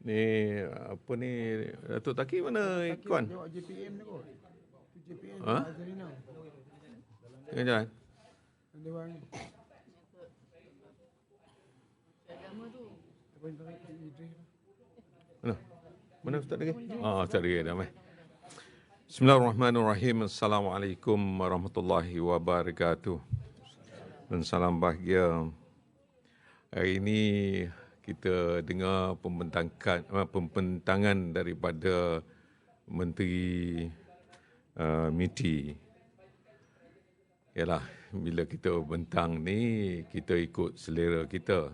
Ni apa ni Datuk Taki mana ikuan? Tengok JPM kot. Tu JPM Ha? Azrina. Tengah jalan. Yang tarik Idris? Mana? Mana Ustaz lagi? Ah, Ustaz lagi dah mai. Bismillahirrahmanirrahim. Assalamualaikum warahmatullahi wabarakatuh. Dan salam bahagia. Hari ini kita dengar pembentangan pembentangan daripada Menteri uh, MITI. Yalah, bila kita bentang ni kita ikut selera kita.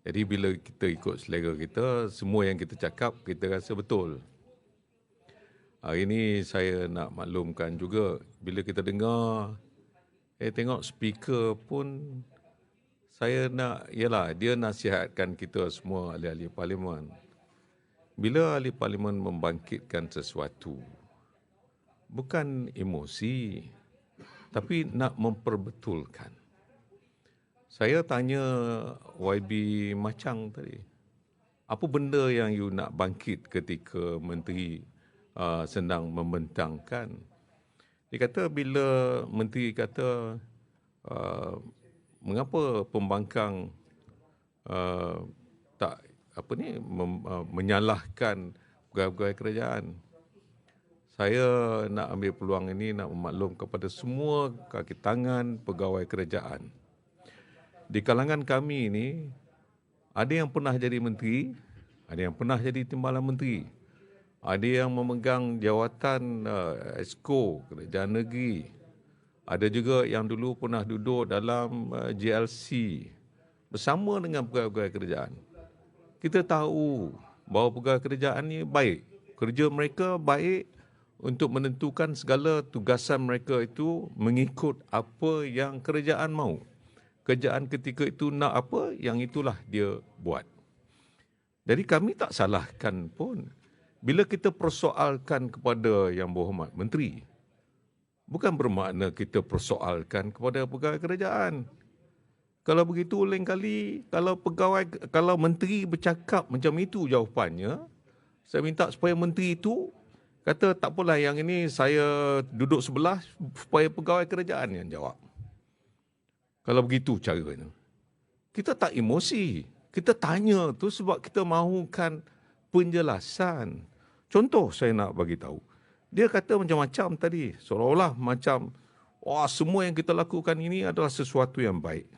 Jadi bila kita ikut selera kita, semua yang kita cakap kita rasa betul. Hari ini saya nak maklumkan juga bila kita dengar eh tengok speaker pun saya nak ialah dia nasihatkan kita semua ahli-ahli parlimen. Bila ahli parlimen membangkitkan sesuatu bukan emosi tapi nak memperbetulkan. Saya tanya YB Macang tadi. Apa benda yang you nak bangkit ketika menteri uh, sedang membentangkan? Dia kata bila menteri kata uh, mengapa pembangkang uh, tak apa ni mem, uh, menyalahkan pegawai-pegawai kerajaan. Saya nak ambil peluang ini nak memaklum kepada semua kaki tangan pegawai kerajaan. Di kalangan kami ini ada yang pernah jadi menteri, ada yang pernah jadi timbalan menteri. Ada yang memegang jawatan uh, esko kerajaan negeri. Ada juga yang dulu pernah duduk dalam uh, GLC bersama dengan pegawai-pegawai kerajaan. Kita tahu bahawa pegawai kerajaan ini baik. Kerja mereka baik untuk menentukan segala tugasan mereka itu mengikut apa yang kerajaan mahu. Kerajaan ketika itu nak apa, yang itulah dia buat. Jadi kami tak salahkan pun bila kita persoalkan kepada yang berhormat menteri. Bukan bermakna kita persoalkan kepada pegawai kerajaan. Kalau begitu lain kali kalau pegawai kalau menteri bercakap macam itu jawapannya, saya minta supaya menteri itu kata tak apalah yang ini saya duduk sebelah supaya pegawai kerajaan yang jawab. Kalau begitu caranya. Kita tak emosi. Kita tanya tu sebab kita mahukan penjelasan. Contoh saya nak bagi tahu. Dia kata macam-macam tadi. Seolah-olah macam wah semua yang kita lakukan ini adalah sesuatu yang baik.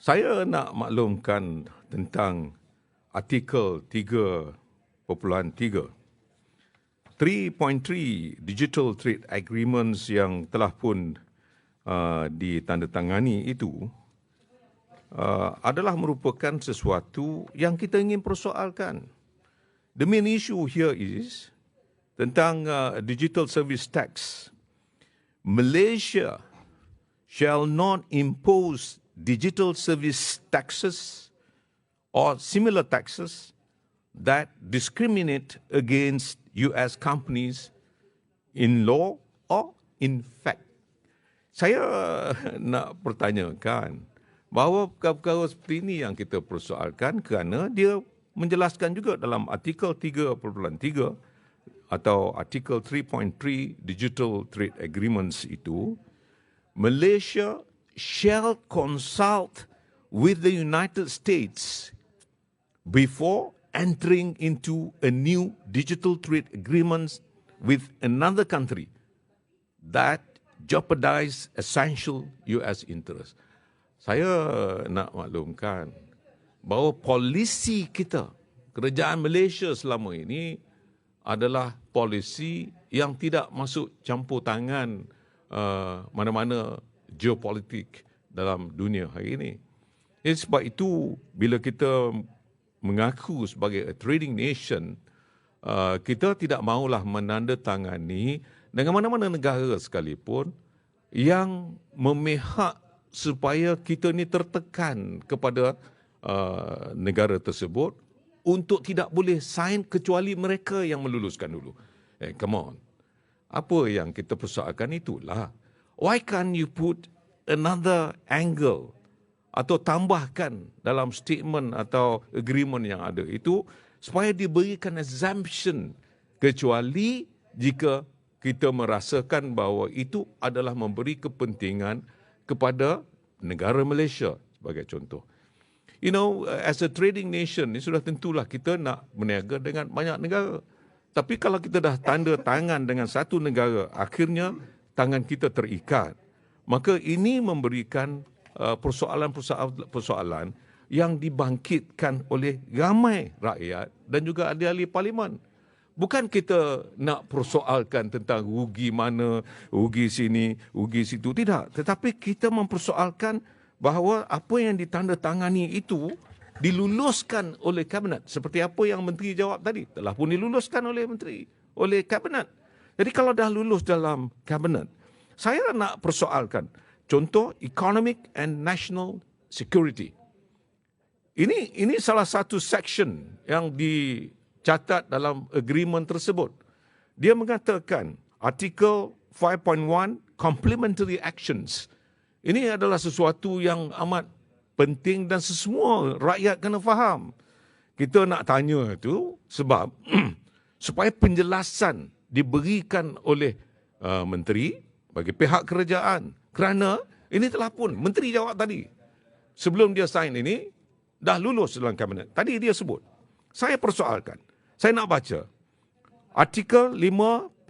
Saya nak maklumkan tentang artikel 3.3 3.3 Digital Trade Agreements yang telah pun uh, ditandatangani itu uh, adalah merupakan sesuatu yang kita ingin persoalkan. The main issue here is tentang uh, digital service tax. Malaysia shall not impose digital service taxes or similar taxes that discriminate against US companies in law or in fact. Saya nak pertanyakan bahawa perkara-perkara seperti ini yang kita persoalkan kerana dia menjelaskan juga dalam artikel 3.3 atau artikel 3.3 Digital Trade Agreements itu Malaysia shall consult with the United States before entering into a new digital trade agreement with another country that jeopardize essential US interests. Saya nak maklumkan bahawa polisi kita, kerajaan Malaysia selama ini adalah polisi yang tidak masuk campur tangan uh, mana-mana geopolitik dalam dunia hari ini. Jadi sebab itu bila kita mengaku sebagai a trading nation, uh, kita tidak maulah menandatangani dengan mana-mana negara sekalipun yang memihak supaya kita ni tertekan kepada uh, negara tersebut untuk tidak boleh sign kecuali mereka yang meluluskan dulu. Eh, come on. Apa yang kita persoalkan itulah. Why can't you put another angle atau tambahkan dalam statement atau agreement yang ada itu supaya diberikan exemption kecuali jika kita merasakan bahawa itu adalah memberi kepentingan kepada negara Malaysia sebagai contoh. You know, as a trading nation, ini sudah tentulah kita nak berniaga dengan banyak negara. Tapi kalau kita dah tanda tangan dengan satu negara, akhirnya tangan kita terikat. Maka ini memberikan uh, persoalan-persoalan yang dibangkitkan oleh ramai rakyat dan juga ahli-ahli parlimen. Bukan kita nak persoalkan tentang rugi mana, rugi sini, rugi situ. Tidak. Tetapi kita mempersoalkan bahawa apa yang ditandatangani itu diluluskan oleh kabinet. Seperti apa yang menteri jawab tadi telah pun diluluskan oleh menteri oleh kabinet. Jadi kalau dah lulus dalam kabinet saya nak persoalkan contoh economic and national security. Ini ini salah satu section yang dicatat dalam agreement tersebut. Dia mengatakan artikel 5.1 complementary actions ini adalah sesuatu yang amat penting dan sesemua rakyat kena faham. Kita nak tanya itu sebab supaya penjelasan diberikan oleh uh, menteri bagi pihak kerajaan kerana ini telah pun menteri jawab tadi sebelum dia sign ini dah lulus dalam kabinet. Tadi dia sebut. Saya persoalkan. Saya nak baca artikel 5.1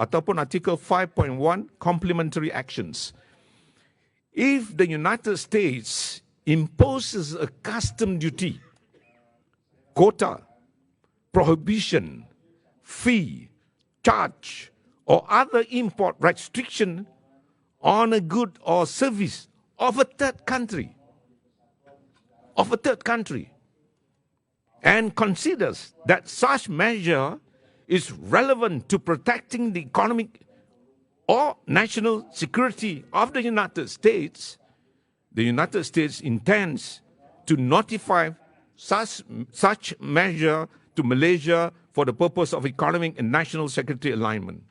ataupun artikel 5.1 complementary actions if the United States imposes a custom duty, quota, prohibition, fee, charge, or other import restriction on a good or service of a third country, of a third country, and considers that such measure is relevant to protecting the economic or national security of the United States, the United States intends to notify such, such measure to Malaysia for the purpose of economic and national security alignment.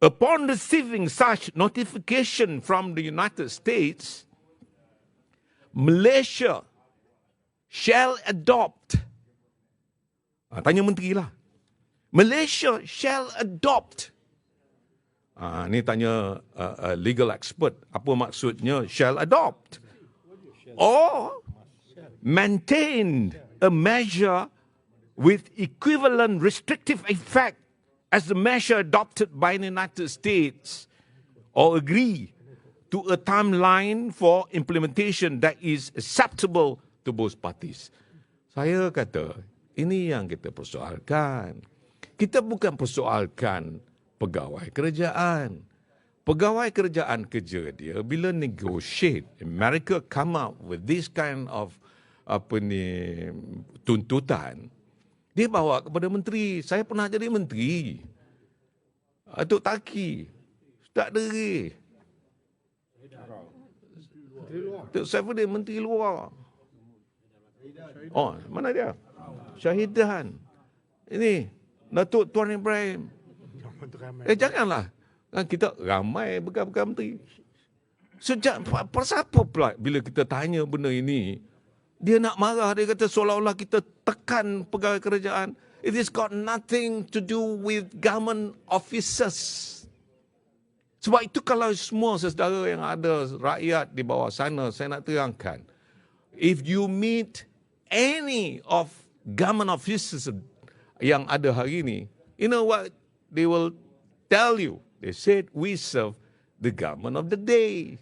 Upon receiving such notification from the United States, Malaysia shall adopt. Ah, tanya menteri lah. Malaysia shall adopt Uh, ni tanya uh, uh, legal expert apa maksudnya shall adopt or maintain a measure with equivalent restrictive effect as the measure adopted by the United States or agree to a timeline for implementation that is acceptable to both parties. Saya kata ini yang kita persoalkan. Kita bukan persoalkan pegawai kerajaan. Pegawai kerajaan kerja dia bila negotiate, America come up with this kind of apa ni tuntutan, dia bawa kepada menteri. Saya pernah jadi menteri. Atuk Taki. Tak lagi. Tok Saifuddin menteri luar. Oh, mana dia? Syahidan. Ini Datuk Tuan Ibrahim. Eh janganlah. Kan kita ramai bekas-bekas menteri. Sejak pasal apa pula bila kita tanya benda ini, dia nak marah, dia kata seolah-olah kita tekan pegawai kerajaan. It is got nothing to do with government officers. Sebab itu kalau semua sesedara yang ada rakyat di bawah sana, saya nak terangkan. If you meet any of government officers yang ada hari ini, you know what they will tell you. They said, we serve the government of the day.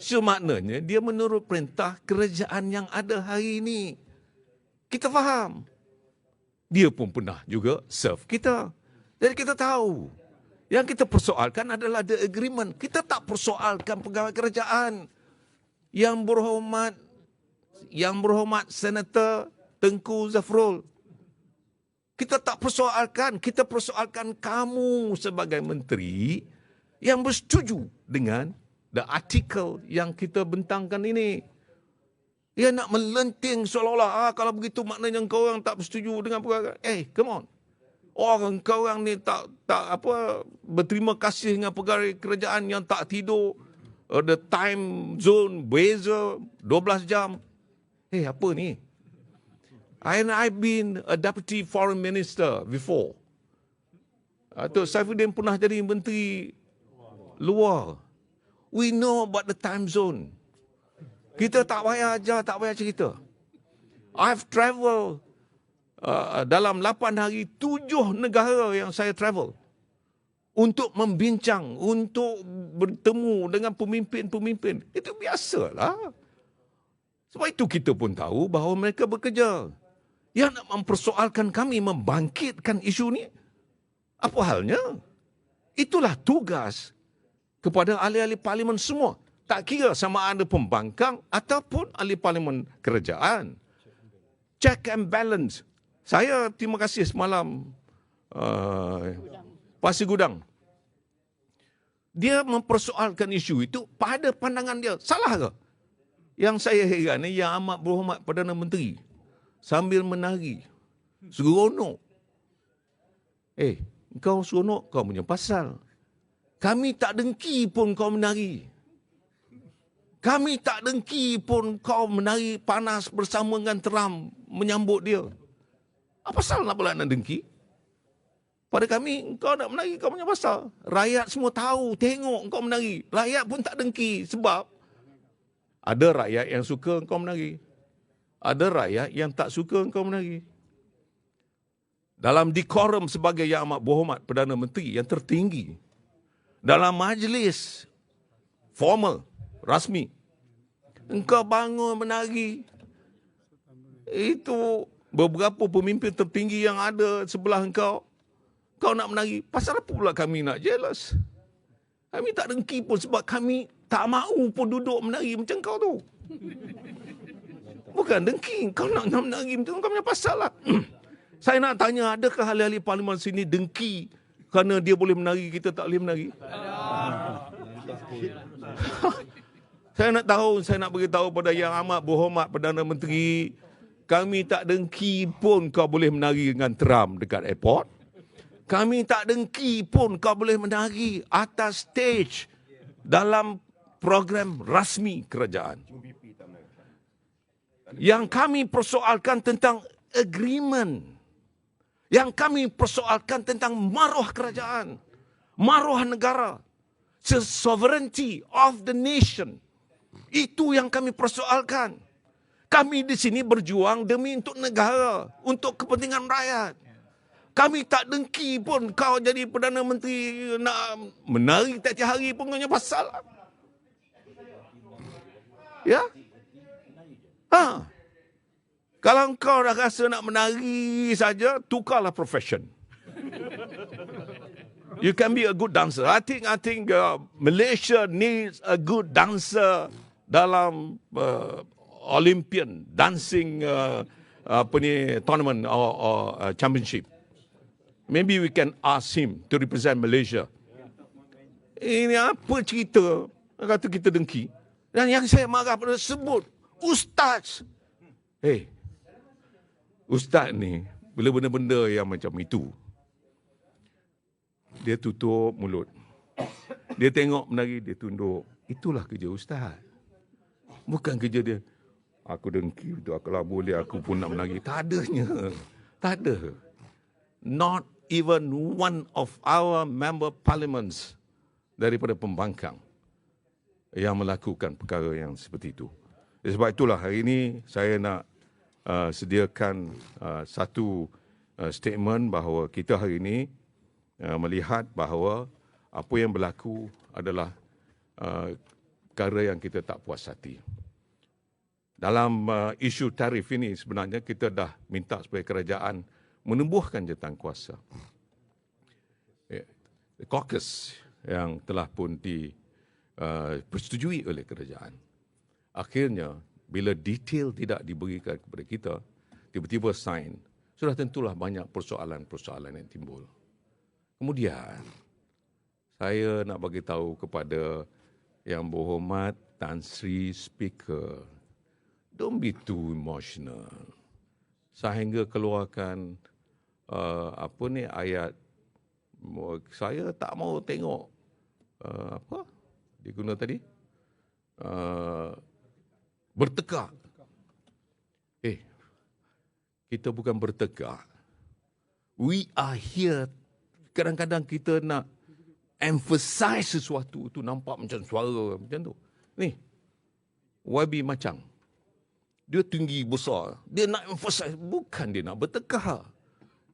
So maknanya dia menurut perintah kerajaan yang ada hari ini. Kita faham. Dia pun pernah juga serve kita. Jadi kita tahu. Yang kita persoalkan adalah the agreement. Kita tak persoalkan pegawai kerajaan. Yang berhormat, yang berhormat Senator Tengku Zafrul kita tak persoalkan, kita persoalkan kamu sebagai menteri yang bersetuju dengan the article yang kita bentangkan ini. Dia nak melenting seolah-olah ah, kalau begitu maknanya kau orang tak bersetuju dengan perkara. Eh, come on. Orang kau orang ni tak tak apa berterima kasih dengan pegawai kerajaan yang tak tidur Ada time zone, beza 12 jam. Eh, hey, apa ni? And I've been a deputy foreign minister before. Atuk Saifuddin pernah jadi menteri luar. We know about the time zone. Kita tak payah ajar, tak payah cerita. I've travel uh, dalam 8 hari, 7 negara yang saya travel. Untuk membincang, untuk bertemu dengan pemimpin-pemimpin. Itu biasalah. Sebab itu kita pun tahu bahawa mereka bekerja. Yang nak mempersoalkan kami membangkitkan isu ni, apa halnya? Itulah tugas kepada ahli-ahli parlimen semua. Tak kira sama ada pembangkang ataupun ahli parlimen kerajaan. Check and balance. Saya terima kasih semalam uh, Pasir Gudang. Dia mempersoalkan isu itu pada pandangan dia. Salah ke? Yang saya heran ni yang amat berhormat Perdana Menteri sambil menari. Seronok. Eh, kau seronok, kau punya pasal. Kami tak dengki pun kau menari. Kami tak dengki pun kau menari panas bersama dengan Trump menyambut dia. Apa pasal nak pula nak dengki? Pada kami, kau nak menari, kau punya pasal. Rakyat semua tahu, tengok kau menari. Rakyat pun tak dengki sebab ada rakyat yang suka kau menari. Ada rakyat yang tak suka kau menari. Dalam dekorum sebagai yang amat berhormat Perdana Menteri yang tertinggi, dalam majlis formal, rasmi. Engkau bangun menari. Itu beberapa pemimpin tertinggi yang ada sebelah engkau. Kau nak menari. Pasal apa pula kami nak jealous? Kami tak dengki pun sebab kami tak mahu pun duduk menari macam kau tu. Bukan dengki. Kau nak, nak menari macam tu. Kau punya pasal lah. Saya nak tanya, adakah ahli-ahli parlimen sini dengki kerana dia boleh menari, kita tak boleh menari? saya nak tahu, saya nak beritahu pada yang amat berhormat Perdana Menteri, kami tak dengki pun kau boleh menari dengan Trump dekat airport. Kami tak dengki pun kau boleh menari atas stage dalam program rasmi kerajaan. Yang kami persoalkan tentang agreement yang kami persoalkan tentang maruah kerajaan, maruah negara, the sovereignty of the nation. Itu yang kami persoalkan. Kami di sini berjuang demi untuk negara, untuk kepentingan rakyat. Kami tak dengki pun kau jadi Perdana Menteri nak menari tiap-tiap hari pun kau pasal. Ya? Ha. Kalau kau dah rasa nak menari saja, tukarlah profession. You can be a good dancer. I think I think uh, Malaysia needs a good dancer dalam uh, Olympian dancing uh, apa ni tournament or, or uh, championship. Maybe we can ask him to represent Malaysia. Ini apa cerita? Kata kita dengki. Dan yang saya marah pada sebut ustaz. Hey, Ustaz ni, bila benda-benda yang macam itu, dia tutup mulut. Dia tengok menari, dia tunduk. Itulah kerja Ustaz. Bukan kerja dia. Aku dengki tu, kalau boleh aku pun nak menari. Tak adanya. Tak ada. Not even one of our member parliaments daripada pembangkang yang melakukan perkara yang seperti itu. Sebab itulah hari ini saya nak uh, sediakan uh, satu uh, statement bahawa kita hari ini uh, melihat bahawa apa yang berlaku adalah uh, perkara yang kita tak puas hati. Dalam uh, isu tarif ini sebenarnya kita dah minta supaya kerajaan menumbuhkan jentang kuasa. Yeah. Caucus yang telah pun dipersetujui uh, oleh kerajaan. Akhirnya bila detail tidak diberikan kepada kita, tiba-tiba sign, sudah tentulah banyak persoalan-persoalan yang timbul. Kemudian, saya nak bagi tahu kepada yang berhormat Tan Sri Speaker, don't be too emotional. Sehingga keluarkan uh, apa ni ayat saya tak mau tengok uh, apa diguna tadi uh, bertekak. Eh, kita bukan bertekak. We are here. Kadang-kadang kita nak emphasize sesuatu tu nampak macam suara macam tu. Ni, YB Macang. Dia tinggi besar. Dia nak emphasize. Bukan dia nak bertekak.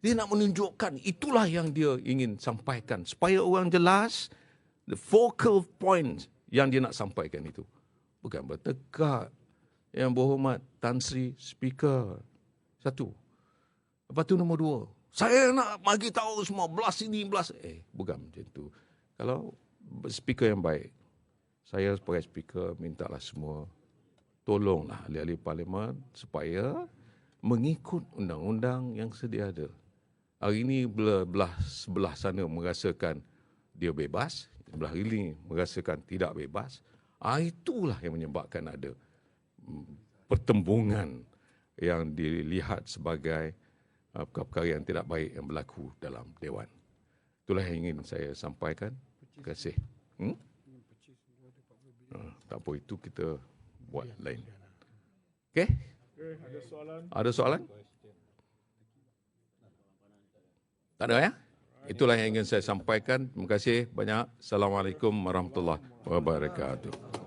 Dia nak menunjukkan itulah yang dia ingin sampaikan. Supaya orang jelas the focal point yang dia nak sampaikan itu. Bukan bertekak. Yang berhormat Tan Sri Speaker. Satu. Lepas tu nombor dua. Saya nak bagi tahu semua belas ini belas. Eh, bukan macam tu. Kalau speaker yang baik, saya sebagai speaker mintalah semua tolonglah ahli-ahli parlimen supaya mengikut undang-undang yang sedia ada. Hari ini belah, belah sebelah sana merasakan dia bebas, sebelah ini merasakan tidak bebas. Ah, itulah yang menyebabkan ada pertembungan yang dilihat sebagai uh, perkara-perkara yang tidak baik yang berlaku dalam Dewan. Itulah yang ingin saya sampaikan. Terima kasih. Hmm? Uh, tak apa, itu kita buat lain. Okey? Ada soalan? Ada soalan? Tak ada ya? Itulah yang ingin saya sampaikan. Terima kasih banyak. Assalamualaikum warahmatullahi wabarakatuh.